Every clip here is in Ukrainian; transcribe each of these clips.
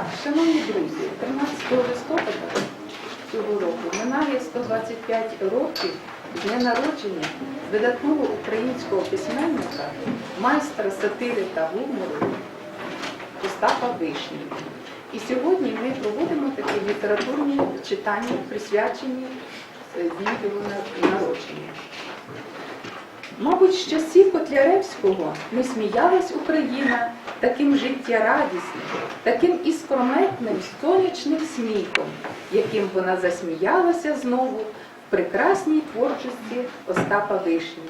Так, шановні друзі, 13 листопада цього року минає 125 років з дня народження видатного українського письменника, майстра сатири та гумору Остапа Вишні. І сьогодні ми проводимо такі літературні читання, присвячені е, дню його народження. Мабуть, з часів Котляревського не сміялась Україна таким життєрадісним, таким іскрометним сонячним сміхом, яким вона засміялася знову в прекрасній творчості Остапа Вишні,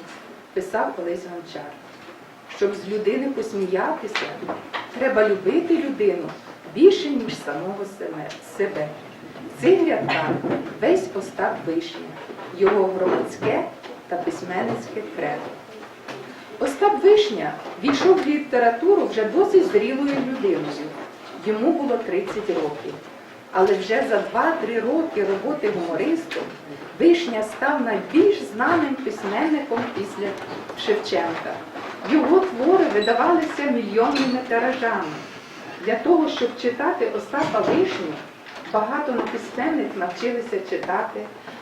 писав Олесь Гончар. Щоб з людини посміятися, треба любити людину більше, ніж самого себе- цих рядках весь Остап Вишня, його громадське та письменницьке кредо. Остап Вишня війшов в літературу вже досить зрілою людиною. Йому було 30 років. Але вже за 2-3 роки роботи гумористом Вишня став найбільш знаним письменником після Шевченка. Його твори видавалися мільйонними тиражами. Для того, щоб читати Остапа Вишню, багато письменник навчилися читати,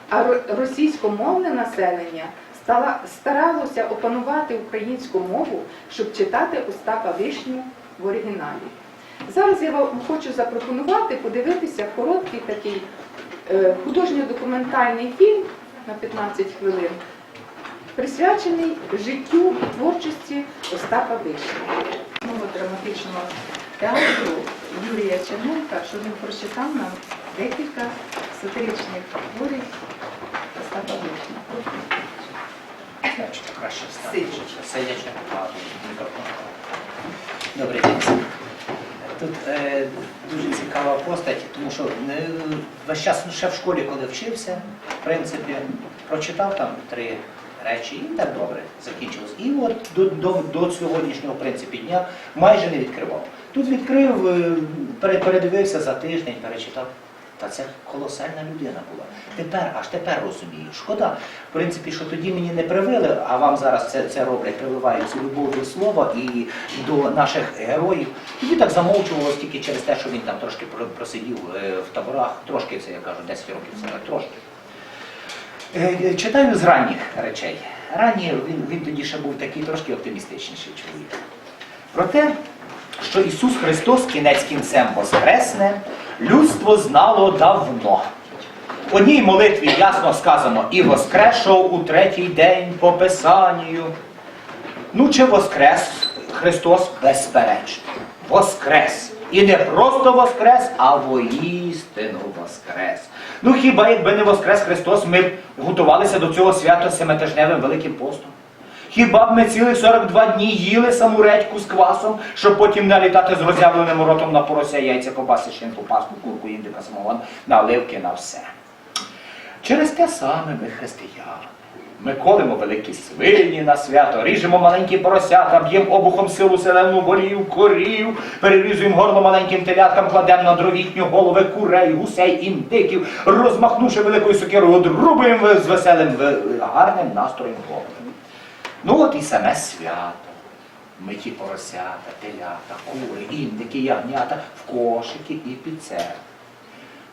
а російськомовне населення старалося опанувати українську мову, щоб читати Остапа Вишню в оригіналі. Зараз я вам хочу запропонувати подивитися короткий такий е, художньо-документальний фільм на 15 хвилин, присвячений життю і творчості Остапа Вишні. Нового драматичного театру Юрія Черненка, що він прочитав нам декілька сатиричних творів Остапа. Значить, краще встати. Сидячи. Добрий день. Тут е, дуже цікава постать, тому що е, весь час ще в школі, коли вчився, в принципі, прочитав там три речі і так добре закінчилось. І от до, до, до сьогоднішнього в принципі, дня майже не відкривав. Тут відкрив, е, передивився за тиждень, перечитав. Та це колосальна людина була. Тепер, аж тепер розумію. Шкода, в принципі, що тоді мені не привили, а вам зараз це, це роблять, прививають цю любов до слова і до наших героїв. Тоді так замовчувалось тільки через те, що він там трошки просидів е, в таборах. Трошки це я кажу, 10 років це трошки. Е, е, Читаю з ранніх речей. Ранні він, він тоді ще був такий трошки оптимістичніший чоловік. Про те, що Ісус Христос кінець кінцем воскресне, людство знало давно. В одній молитві ясно сказано і воскрешов у третій день по Писанню. Ну, чи воскрес Христос безперечно. Воскрес. І не просто воскрес, а воістину воскрес. Ну хіба якби не воскрес Христос, ми б готувалися до цього свята семитижневим Великим постом? Хіба б ми цілих 42 дні їли саму редьку з квасом, щоб потім налітати з роззявленим ротом на порося, яйця, кобаси, шинку, паску, курку, індика, самогон, наливки на все. Через те саме ми християни. Ми колемо великі свині на свято, ріжемо маленькі поросята, б'ємо обухом силу селену волів, корів, перерізуємо горло маленьким теляткам, кладемо на дровітню голови курей, гусей, індиків, розмахнувши великою сокирою, одрубуємо з веселим гарним настроєм голови. Ну от і саме свято. Миті поросята, телята, кури, індики, ягнята в кошики і під церкви.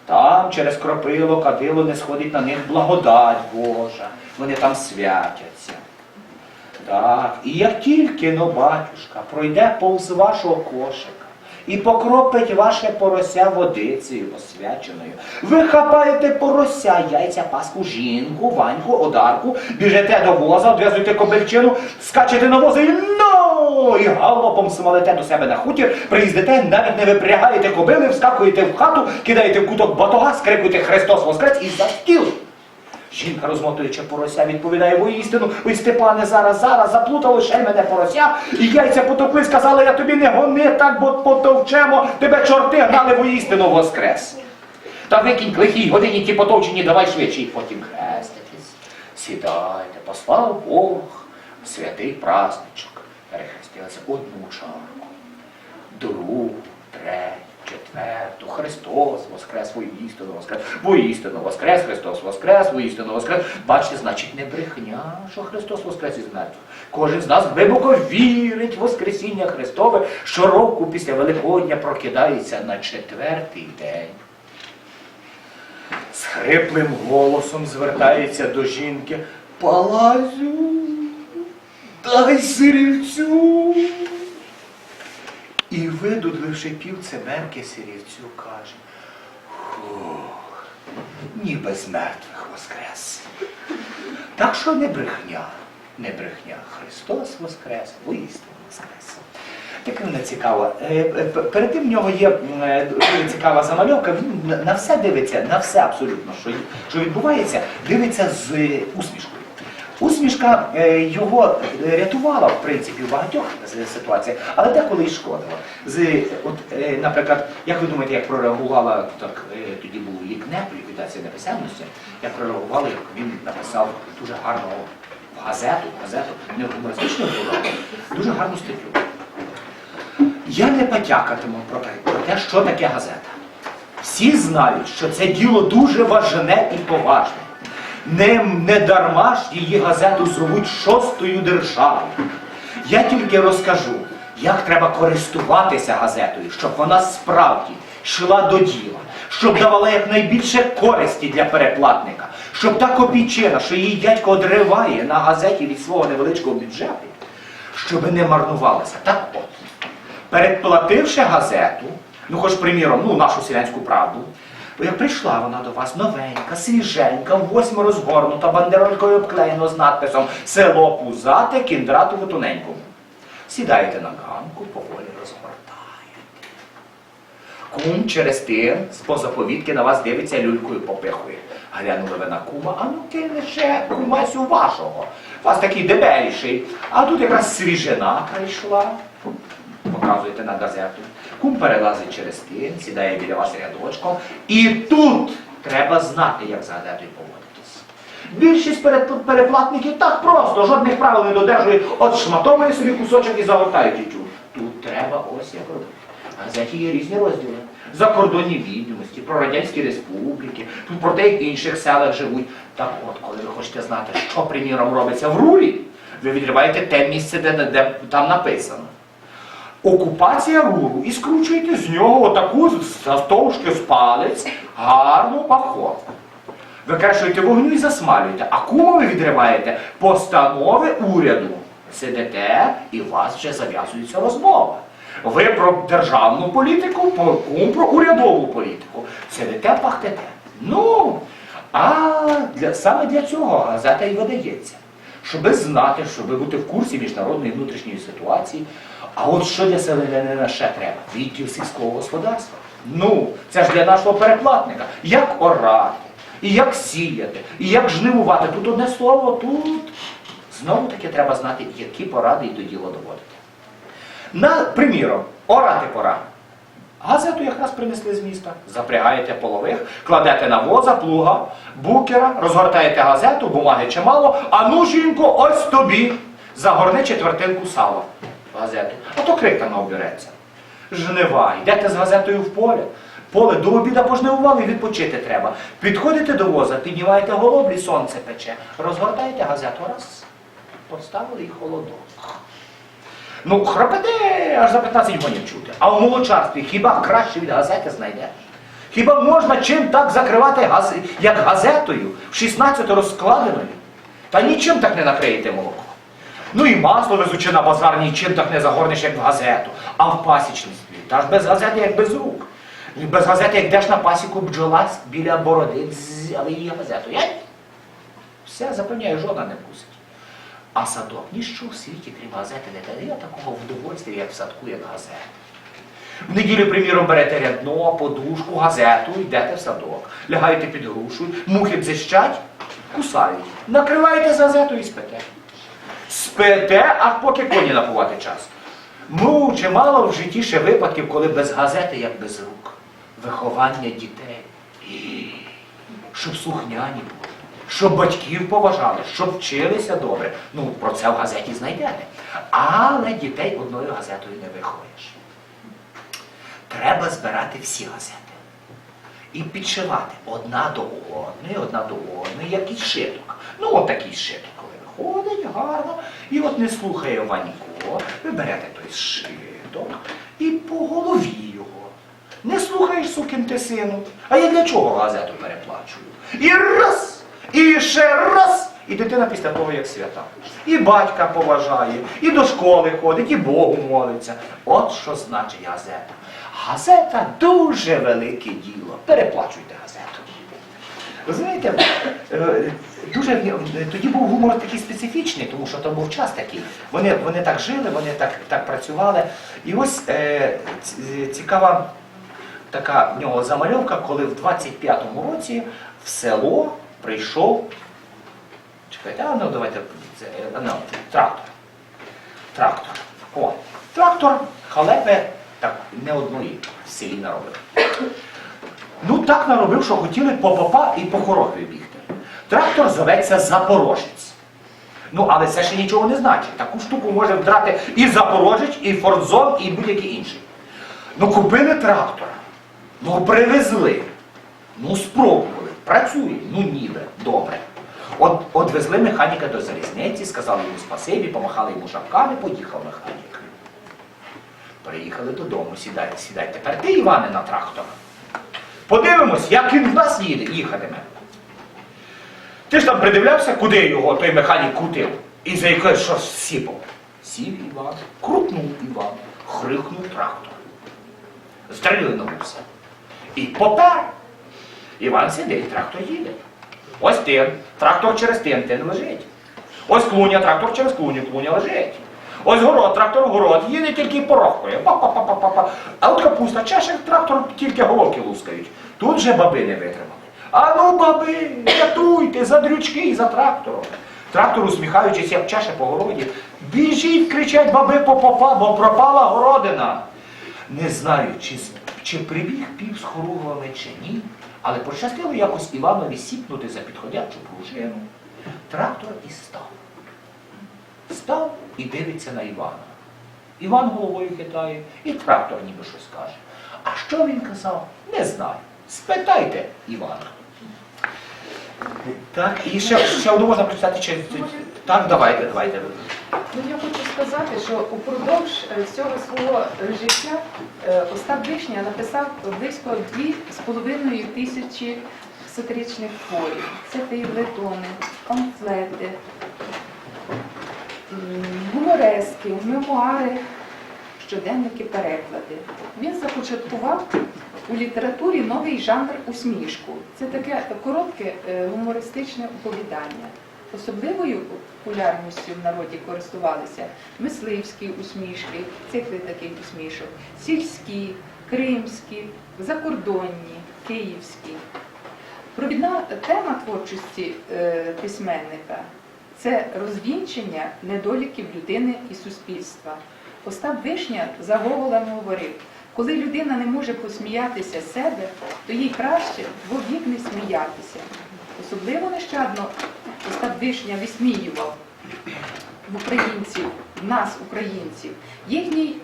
Там через кропило, кадило не сходить на них благодать Божа. Вони там святяться. Так, і як тільки но батюшка пройде повз вашого кошика і покропить ваше порося водицею освяченою, ви хапаєте порося, яйця, паску, жінку, ваньку, одарку, біжите до воза, одв'язуєте кобильчину, скачете на воза і ну, і галопом смалите до себе на хутір, приїздите, навіть не випрягаєте кобили, вскакуєте в хату, кидаєте в куток батога, скрикуєте Христос Воскрес і за стіл. Жінка, розмотуючи порося, відповідає воістину, ой, Степане, зараз, зараз, заплутало ще мене порося, і яйця потопли, сказали, я тобі не гони, так, бо потовчемо, тебе чорти гнали воістину воскрес. Та викинь лихій годині ті потовчені, давай швидше, і потім хреститись. Сідайте, послав Бог, святий праздничок. Перехрестилися одну чарку, другу, третю, Христос Христос воскрес, воістину воскрес, воістину воскрес, Христос воскрес, воістину воскрес. Бачите, значить не брехня, що Христос воскрес із мертвих. Кожен з нас глибоко вірить в Воскресіння Христове, щороку після Великодня прокидається на четвертий день. З хриплим голосом звертається до жінки. Палазю, дай сирівцю. І видудливши пів цемерки сирівцю, каже, Хух, ніби з мертвих воскрес. Так що не брехня, не брехня. Христос воскрес, воістину воскрес. Таке мене цікаво. Е, е, Перед тим в нього є е, дуже цікава замальовка. Він на- все дивиться, на все абсолютно, що, відбувається, дивиться з усмішкою. Усмішка е, його е, рятувала, в принципі, в багатьох ситуаціях, але деколи й шкодила. З, е, от, е, наприклад, як ви думаєте, як прореагувала так, е, тоді був лікнеп, ліквідація неписемності, як прореагували, як він написав дуже гарну газету, газету, не гумористичну програму, дуже гарну статтю. Я не потякатиму про те, про те, що таке газета. Всі знають, що це діло дуже важне і поважне. Не, не дарма ж її газету зовуть шостою державою. Я тільки розкажу, як треба користуватися газетою, щоб вона справді йшла до діла, щоб давала якнайбільше користі для переплатника, щоб та копійчина, що її дядько одриває на газеті від свого невеличкого бюджету, щоб не марнувалася. Так от, передплативши газету, ну хоч приміром, ну нашу селянську правду, прийшла вона до вас новенька, свіженька, в восьму розгорнута, бандеролькою обклеєно з надписом Село Пузате, Кіндратову тоненькому. Сідаєте на ганку, поволі розгортаєте. Кум через тим з позаповідки на вас дивиться люлькою попихує. Глянули ви на кума, а ну ти лише кумасю вашого. Вас такий дебеліший. А тут якраз свіжина прийшла. Показуєте на газету. Кум перелазить через тин, сідає біля вас рядочком. І тут треба знати, як з газетою поводитись. Більшість переплатників так просто, жодних правил не додержують, от шматовує собі кусочок і загортають тютю. Тут треба ось як робити. Газеті є різні розділи. Закордонні відомості, про радянські республіки, про те, як в інших селах живуть. Так от, коли ви хочете знати, що, приміром, робиться в рурі, ви відриваєте те місце, де, де там написано. Окупація руру і скручуєте з нього отаку завтовшки з палець гарну паховку. Викрешуєте вогню і засмалюєте, а кому ви відриваєте постанови уряду. Сидите і у вас вже зав'язується розмова. Ви про державну політику, кум про урядову політику. Сидите, пахтете. Ну, а для, саме для цього газета і видається. Щоби знати, щоб бути в курсі міжнародної внутрішньої ситуації. А от що для селянина ще треба? Відділ сільського господарства. Ну, це ж для нашого переплатника. Як орати, і як сіяти, і як жнивувати. Тут одне слово, тут знову таки треба знати, які поради і до діла доводити. Приміром, орати пора. Газету якраз принесли з міста. Запрягаєте полових, кладете на воза, плуга, букера, розгортаєте газету, бумаги чимало, а ну, жінко, ось тобі. Загорни четвертинку сала газету. А то крик там обереться. Жнива, йдете з газетою в поле. Поле до обіда пожнивували, відпочити треба. Підходите до воза, піднімаєте голоблі, сонце пече, розгортаєте газету, раз, поставили і холодок. Ну, храпете аж за 15 гонів чути. А в молочарстві хіба краще від газети знайдеш? Хіба можна чим так закривати, газ... як газетою, в 16 розкладеною? Та нічим так не накриєте молоко. Ну і масло везучи на базар, нічим так не загорнеш, як в газету. А в пасічництві, та ж без газети, як без рук. Без газети, як йдеш на пасіку бджола біля бороди, але її газету. Я... Все, запевняю, жодна не вкусить. А садок ніщо в світі, крім газети, не дає такого вдовольствия, як в садку, як газета. В неділю, приміром, берете рядно, подушку, газету, йдете в садок, лягаєте під грушу, мухи дзищать, кусають. Накриваєте з газетою і спите. Спите, аж поки коні напувати час. Ну, чимало в житті ще випадків, коли без газети, як без рук. Виховання дітей. Щоб слухняні були, щоб батьків поважали, щоб вчилися добре. Ну, про це в газеті знайдете. Але дітей одною газетою не виховуєш. Треба збирати всі газети. і підшивати одна до одної, одна до одної, як шиток. Ну, от такий шиток, коли виходить гарно, і от не слухає Ванько, ви берете той шиток і по голові його. Не слухаєш, сукин ти сину. А я для чого газету переплачую? І раз, і ще раз. І дитина після того, як свята. І батька поважає, і до школи ходить, і Богу молиться. От що значить газета. Газета дуже велике діло. Переплачуйте газету. Знаєте, е, дуже е, тоді був гумор такий специфічний, тому що то був час такий. Вони, вони так жили, вони так, так працювали. І ось е, цікава така в нього замальовка, коли в 25-му році в село прийшов. Чекайте, а ну давайте це, ну, трактор. Трактор. О, трактор халепи так не одної в селі наробив. Ну так наробив, що хотіли по попа і по хорохові бігти. Трактор зоветься Запорожець. Ну, але це ще нічого не значить. Таку штуку може вдрати і Запорожець, і Фордзон, і будь-який інший. Ну, купили трактора. Ну, привезли. Ну, спробували. Працює. Ну, ніби. Добре. От, от везли механіка до залізниці, сказали йому спасибі, помахали йому шапками, поїхав механік. Приїхали додому, сідай, сідай. Тепер ти, Іване, на трактор. Подивимось, як він в нас їде, їхатиме. Ти ж там придивлявся, куди його той механік крутив? І за яке щось сіпав. Сів Іван, крутнув Іван, хрикнув трактор. Здрилинувся. І попер. Іван сидить, трактор їде. Ось тин, трактор через тин, тин лежить. Ось клуня, трактор через клуню, клуня лежить. Ось город, трактор город, їде тільки порохкою. Па-па-па-па-па. А от капуста, чеше трактор тільки головки лускають. Тут же баби не витримали. А ну, баби, рятуйте за дрючки і за трактором. Трактор, усміхаючись, як чеше по городі. Біжіть, кричать баби по попа, бо пропала городина. Не знаю, чи, чи прибіг пів з хоругвами, чи ні, але пощастило якось Іванові сіпнути за підходячу пружину. Трактор і став. Став і дивиться на Івана. Іван головою хитає, і трактор ніби щось каже. А що він казав, не знаю. Спитайте Івана. Так, і ще, ще одну можна прочитати, чи так, давайте, давайте. Ну, я хочу сказати, що упродовж е, всього свого е, життя е, Остап Вишня написав близько 2,5 тисячі сатиричних творів. Це фейлетони, памфлети, м, гуморески, мемуари, щоденники, переклади. Він започаткував у літературі новий жанр усмішку. Це таке коротке е, гумористичне оповідання. Особливою популярністю в народі користувалися мисливські усмішки, цикли таких усмішок, сільські, кримські, закордонні, київські. Провідна тема творчості е, письменника це розвінчення недоліків людини і суспільства. Остап Вишня за Гоголем говорив, коли людина не може посміятися себе, то їй краще вовік не сміятися. Особливо нещадно Остап Вишня висміював в українців, в нас, українців, їхній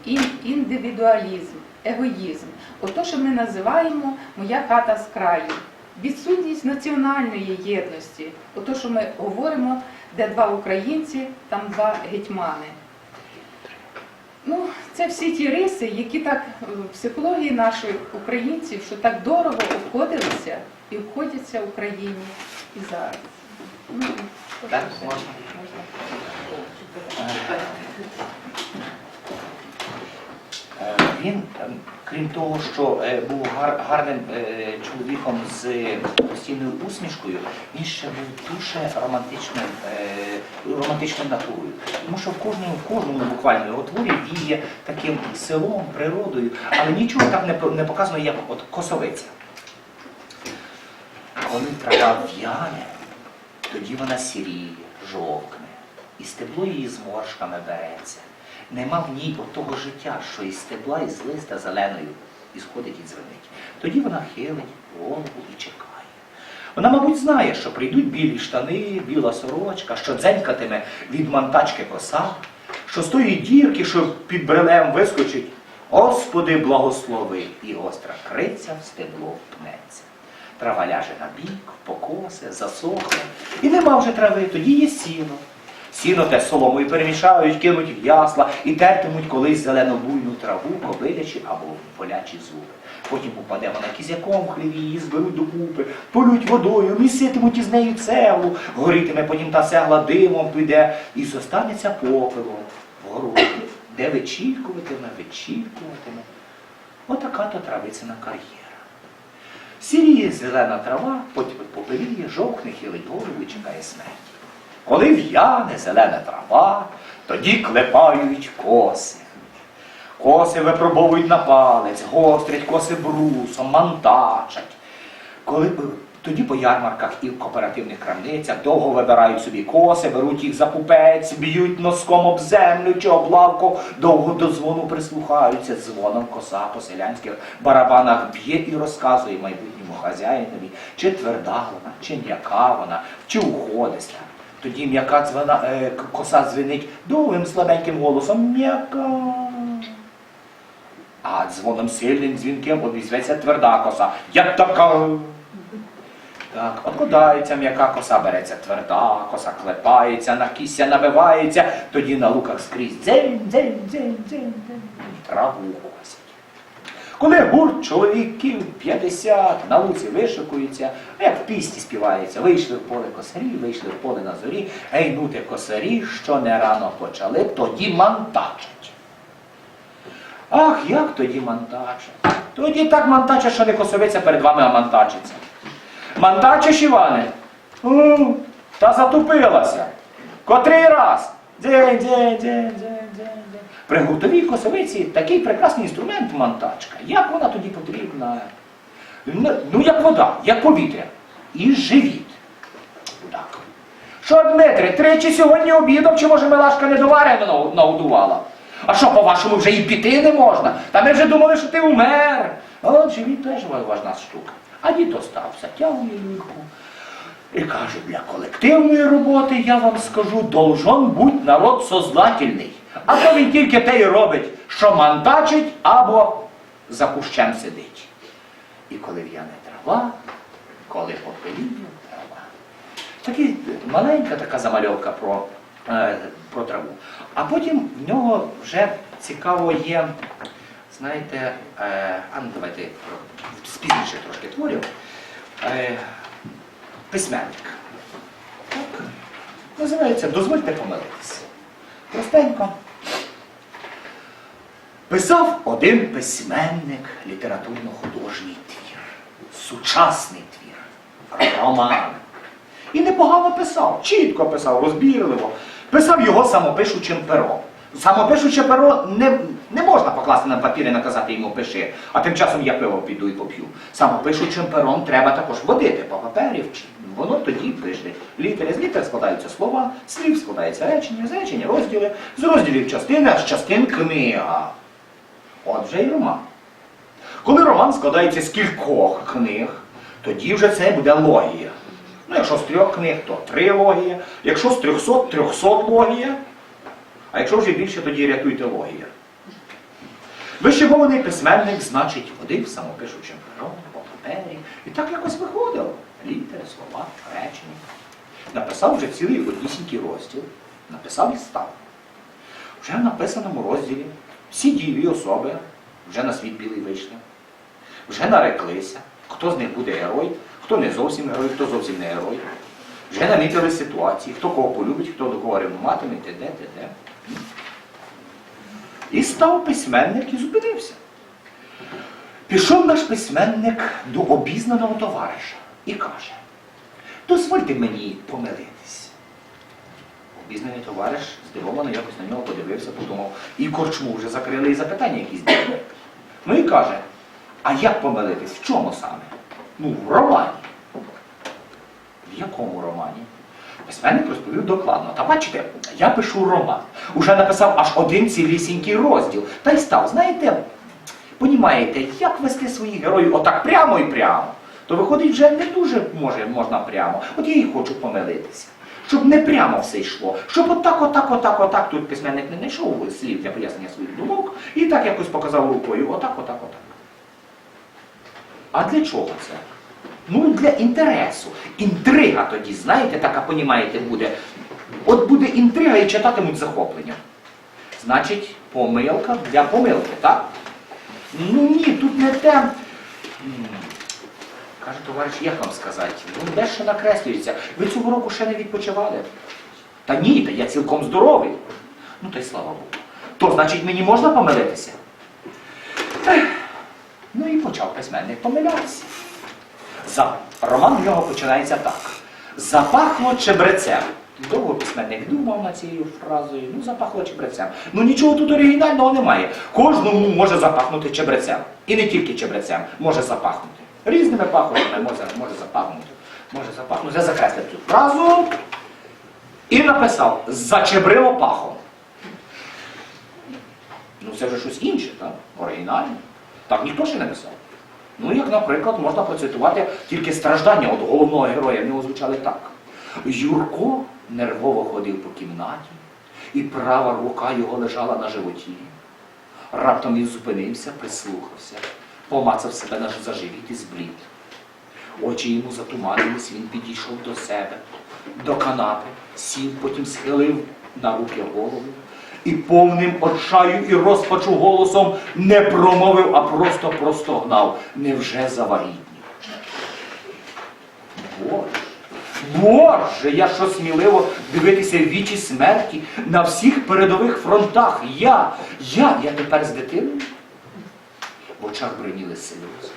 індивідуалізм, егоїзм, ото, що ми називаємо моя хата з краю, відсутність національної єдності, ото, що ми говоримо, де два українці, там два гетьмани. Ну, це всі ті риси, які так е, в психології наших українців, що так дорого обходилися і обходяться в Україні і зараз. Ну, Так, все. можна. Е, Він, е, крім того, що е, був гар- гарним е, чоловіком з постійною усмішкою, він ще був дуже романтичним, е, романтичною натурою. Тому що в кожному, в кожному буквально його творі діє таким селом, природою, але нічого так не, не показано, як от косовиця. Коли трава в'яне, тоді вона сіріє, жовкне, і стебло її зморшками береться. Нема в ній отого життя, що із стебла, із листа зеленою ісходить і дзвенить. Тоді вона хилить голову і чекає. Вона, мабуть, знає, що прийдуть білі штани, біла сорочка, що дзенькатиме від мантачки коса, що з тої дірки, що під брелем вискочить, Господи, благослови, і гостра криця в стебло впнеться. трава ляже на бік, покосе, засохне. І нема вже трави, тоді є сіно. Сіно те соломою перемішають, кинуть в ясла і тертимуть колись зелено-буйну траву, кобилячі або полячі зуби. Потім упаде вона кізяком хліві, її зберуть докупи, полють водою, міситимуть із нею цеглу, горітиме потім та цегла димом піде, і зостанеться попелом в городі, де вичікуватиме, вичікуватиме. Отака то травицина кар'єра. Сіріє зелена трава, потім попеліє, жовкне, хилить голову і чекає смерті. Коли в'яне зелена трава, тоді клепають коси. Коси випробовують на палець, гострять коси брусом, мантачать. Коли, тоді по ярмарках і в кооперативних крамницях довго вибирають собі коси, беруть їх за пупець, б'ють носком об землю чи об лавку, довго до дзвону прислухаються. Дзвоном коса по селянських барабанах б'є і розказує майбутньому хазяїнові, чи тверда вона, чи м'яка вона, чи уходиста. Тоді м'яка дзвона, е, коса дзвенить довгим слабеньким голосом м'яка. А дзвоном сильним дзвінким обізветься тверда коса. Як така. Так, откладається м'яка коса, береться тверда, коса клепається, на кісся набивається, тоді на луках скрізь дзень, дзень, дзень, дзень, дзень, траву. Коли гурт чоловіків 50 на луці вишикується, як в пісні співається, вийшли в поле косарі, вийшли в поле на зорі, гейнути косарі, що не рано почали, тоді мантачать. Ах, як тоді мантачать? Тоді так мантачать, що не косовиця перед вами, а мантачиться. Мантачиш, Іване? Та затупилася. Котрий раз? Дзень, дзень, дзень, дзень, дзень. При гуртовій косовиці такий прекрасний інструмент мантачка. Як вона тоді потрібна? Ну, ну, як вода, як повітря. І живіт. Так. Що, Дмитре, тричі сьогодні обідом, чи може Милашка недоварено нагодувала? А що, по-вашому, вже і піти не можна? Та ми вже думали, що ти умер. От живіт теж важна штука. А дід остався, тягує лихо. І каже, для колективної роботи, я вам скажу, должен бути народ сознательний. А то він тільки те й робить, що мандачить або за кущем сидить. І коли в'яне трава, коли попеліє трава. Такі маленька така замальовка про, е, про траву. А потім в нього вже цікаво є, знаєте, е, а ну давайте з пізніше трошки творів. Е, письменник. Так. Називається Дозвольте помилитися. Простенько. Писав один письменник літературно-художній твір, сучасний твір, роман. І непогано писав, чітко писав, розбірливо. Писав його самопишучим пером. Самопишуче перо не, не можна покласти на папір і наказати йому пиши, а тим часом я пиво піду і поп'ю. Самопишучим пером треба також водити по папері, вчи- воно тоді пише. Літери з літер складаються слова, слів складається речення, з речення розділи, з розділів частини, а з частин книга. От вже й роман. Коли роман складається з кількох книг, тоді вже це буде логія. Ну, якщо з трьох книг, то три логія. Якщо з трьохсот, трьохсот логія. А якщо вже більше, тоді рятуйте логія. Вищегований письменник, значить, водив самопишучим пером по папері. І так якось виходило. Літери, слова, речення. Написав вже цілий однісінький розділ. Написав і став. Вже в написаному розділі всі дієві особи вже на світ білий вийшли. Вже нареклися, хто з них буде герой, хто не зовсім герой, хто зовсім не герой. Вже намітили ситуації, хто кого полюбить, хто до кого ревнуватиме, т.д. т.д. І став письменник і зупинився. Пішов наш письменник до обізнаного товариша і каже: дозвольте мені помилитись. Обізнаний товариш здивовано якось на нього подивився, подумав, і корчму вже закрили і запитання якісь діли. Ну і каже, а як помилитись? В чому саме? Ну, в романі. В якому романі? Письменник розповів докладно. Та бачите, я пишу роман. Уже написав аж один цілісінький розділ. Та й став, знаєте, понімаєте, як вести своїх героїв отак прямо і прямо. То виходить, вже не дуже може, можна прямо. От я і хочу помилитися. Щоб не прямо все йшло. Щоб отак, отак, отак, отак. Тут письменник не знайшов слів для пояснення своїх думок і так якось показав рукою. Отак, отак, отак. А для чого це? Ну, для інтересу. Інтрига тоді, знаєте, така, понімаєте, буде. От буде інтрига і читатимуть захоплення. Значить, помилка для помилки, так? Ну ні, тут не те. Каже, товариш, як вам сказати? Ну, дещо накреслюється. Ви цього року ще не відпочивали? Та ні, та я цілком здоровий. Ну, та й слава Богу. То, значить, мені можна помилитися? Ну і почав письменник помилятися. За... Роман в нього починається так. Запахло чебрецем. Довго письменник думав над цією фразою. Ну, запахло чебрецем. Ну нічого тут оригінального немає. Кожному може запахнути чебрецем. І не тільки чебрецем, може запахнути. Різними пахощами може, може запахнути. Може запахнути. Я закреслив цю фразу і написав зачебрило пахом. Ну це вже щось інше, так? Оригінальне. Так ніхто ще не писав. Ну, як, наприклад, можна процитувати тільки страждання от головного героя. В нього звучали так. Юрко нервово ходив по кімнаті, і права рука його лежала на животі. Раптом він зупинився, прислухався, помацав себе на за живіт і зблід. Очі йому затуманились, він підійшов до себе, до канапи, сів, потім схилив на руки голову і повним отчаю і розпачу голосом не промовив, а просто простогнав. Невже завагітнів? Боже, Боже, я що сміливо дивитися в вічі смерті на всіх передових фронтах. Я, я, я тепер з дитиною. В очах бриніли сльози.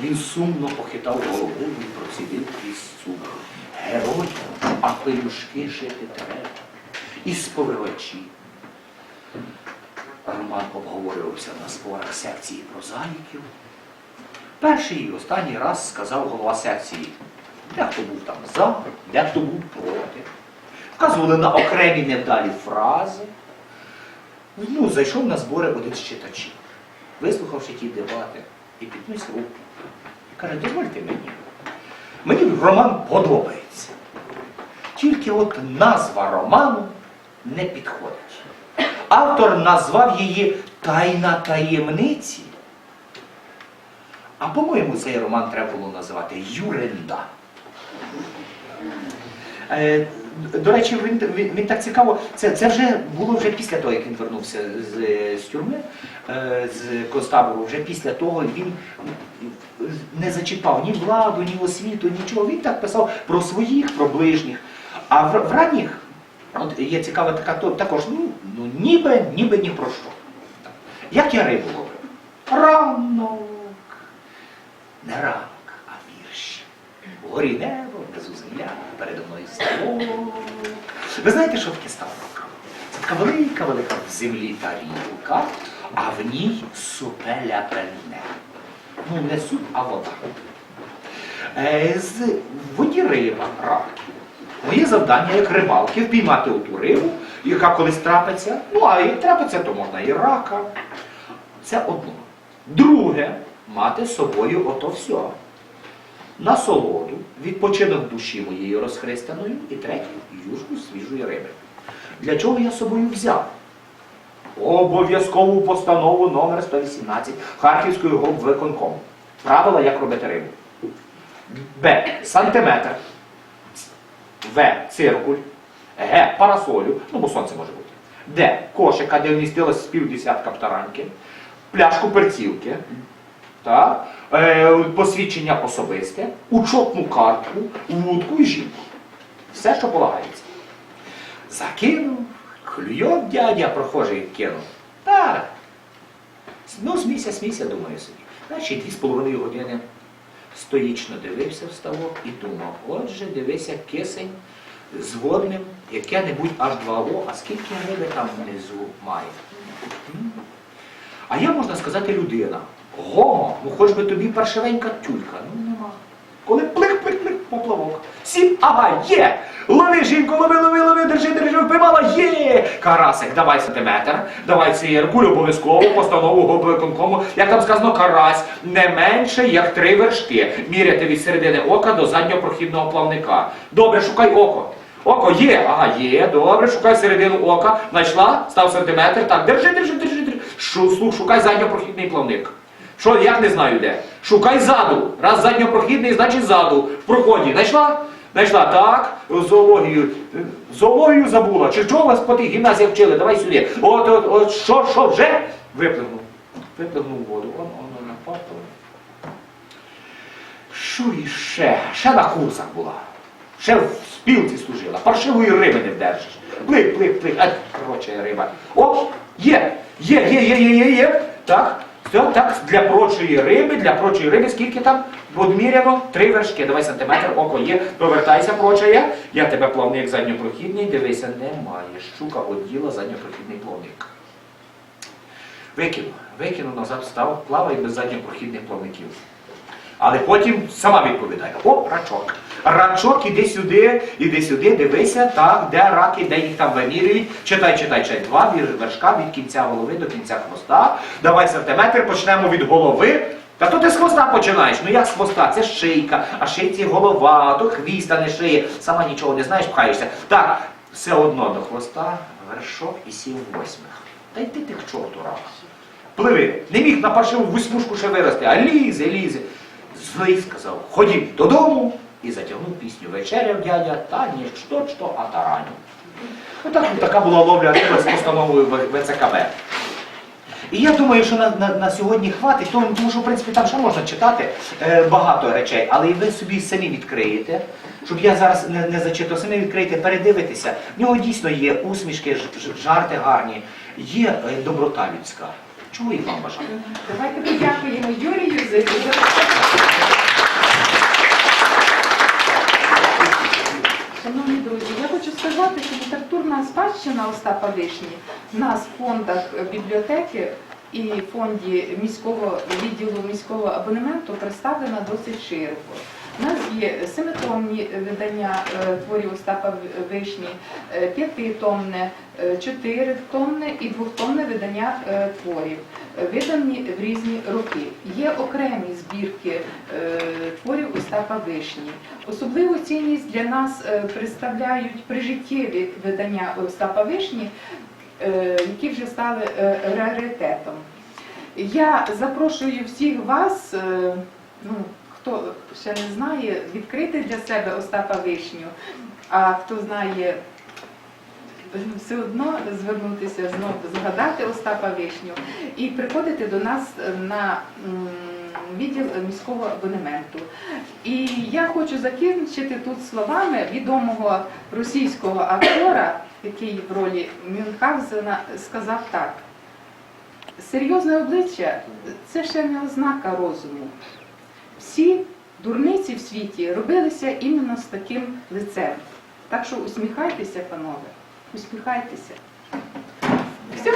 Він сумно похитав головою і процідив крізь цук. Герой, а пелюшки шити треба. І сповивачі. Роман обговорювався на зборах секції прозаїків. Перший і останній раз сказав голова секції. Дехто був там за, дехто був проти. Вказували на окремі невдалі фрази. Ну, зайшов на збори один з читачів, вислухавши ті дебати, і підніс руку. І каже, дозвольте мені. Мені роман подобається. Тільки от назва роману не підходить. Автор назвав її Тайна таємниці. А по-моєму, цей роман треба було називати Юренда. До речі, він, він, він так цікаво, це, це вже було вже після того, як він вернувся з, з тюрми, е, з концтабору, вже після того він не зачіпав ні владу, ні освіту, нічого. Він так писав про своїх, про ближніх. А в, в ранніх, от є цікава така, то, також, ну, ну ніби, ніби ні про що. Як я рибу ловив? Ранок. Не ранок, а вірш. Вгорі небо, внизу земля, передо мною ставок. Ви знаєте, що таке ставок? Це така велика, велика в землі тарілка, а в ній супеля пельне. Ну, не суп, а вода. Е, з воді риба, раки. Моє завдання як рибалки впіймати оту рибу, яка колись трапиться. Ну, а і трапиться, то можна і рака. Це одно. Друге, мати з собою ото все. Насолоду, відпочинок душі моєї розхристаної, і третє юшку свіжої риби. Для чого я з собою взяв? Обов'язкову постанову номер 118 Харківської виконкому. Правила, як робити рибу. Б. Сантиметр. В. Циркуль. Г. Парасолю. Ну, бо сонце може бути. Д. Кошика, де вмістилось з півдесятка птаранки. Пляшку перцівки. Так? Е, посвідчення особисте, учетну картку, вудку і жінку. Все, що полагається. Закинув, клюйок дядя прохожий кинув. Так. Ну, смійся, смійся, думаю собі. Перші дві з половиною години стоїчно дивився в ставок і думав, отже, дивися, кисень з водним, яке-небудь аж 2О, а скільки риби там внизу має. А я, можна сказати, людина. Гомо, ну хоч би тобі паршивенька тюлька. Ну нема. Коли плик-плик-плик поплавок. Сім, ага, є! Лови, жінку, лови, лови, лови, держи, держи, впіймала, є! Карасик, давай сантиметр, давай циркуль, обов'язково, постанову гобвиконкому. Як там сказано, карась, не менше, як три вершки. Міряти від середини ока до заднього прохідного плавника. Добре, шукай око. Око є, ага, є, добре, шукай середину ока. Знайшла, став сантиметр, так, держи, держи, держи, держи. Шу, слух, шукай задньопрохідний плавник. Що, як не знаю де? Шукай ззаду. Раз задньопрохідний, значить ззаду. В проході. Знайшла? Знайшла, так. Зоологію. Зоологію забула. Чи чого вас по тих гімназіях вчили? Давай сюди. От, от, от, що, що, вже? Виплигнув. Виплигнув воду. Он, он, напапав. Що іще? Ще на курсах була. Ще в спілці служила. Паршивої риби не вдержиш. Плик, плик, плик. А, коротше, риба. О, є, є, є, є, є, є, є. Так, все, так, для прочої риби, для прочої риби, скільки там? Одміряно три вершки. Давай сантиметр, око є. Повертайся, проча. Я тебе плавник як задньопрохідний, дивися, немає. Щука оділа задньопрохідний плавник. Викину, викину назад, став, плавай без задньопрохідних плавників. Але потім сама відповідає: о, рачок. Рачок, іди сюди, іди сюди, дивися, так, де раки, де їх там вимірюють. Читай, читай, читай. Два вершка від кінця голови до кінця хвоста. Давай сантиметр, почнемо від голови. Та то ти з хвоста починаєш. Ну як з хвоста? Це шийка, а шийці голова, то хвіст, а не шиє. Сама нічого не знаєш, пхаєшся. Так, все одно до хвоста, вершок і сів восьмих. Та йди ти к чорту рак. Пливи. Не міг на паршиву восьмушку ще вирости, а лізе, лізе. Злий сказав, ходім додому і затягнув пісню вечеряв дядя, та ні що, що, а тараню. Отак така була ловля риби з постановою ВЦКБ. І я думаю, що на, на, на сьогодні хватить, тому, тому що, в принципі, там ще можна читати е, багато речей, але і ви собі самі відкриєте, щоб я зараз не, не зачитував, самі відкриєте, передивитеся. В нього дійсно є усмішки, жарти гарні, є е, доброта людська. Чого і вам бажаю? Давайте подякуємо Юрію за за Шановні друзі, я хочу сказати, що літературна спадщина Остапа Вишні в фондах бібліотеки і фонді міського відділу міського абонементу представлена досить широко. У нас є семитомні видання е, творів Остапа Вишні, е, п'ятитомне, е, чотиритомне і двохтомне видання творів, видані в різні роки. Є окремі збірки творів Остапа Вишні. Особливу цінність для нас представляють прижиттєві видання Остапа Вишні, які вже стали раритетом. Я запрошую всіх вас, ну, хто ще не знає, відкрити для себе Остапа Вишню, а хто знає, все одно звернутися знову, згадати Остапа Вишню і приходити до нас на відділ міського абонементу. І я хочу закінчити тут словами відомого російського актора, який в ролі Мюнхгаузена сказав так. Серйозне обличчя це ще не ознака розуму. Всі дурниці в світі робилися іменно з таким лицем. Так що усміхайтеся, панове, усміхайтеся. Все,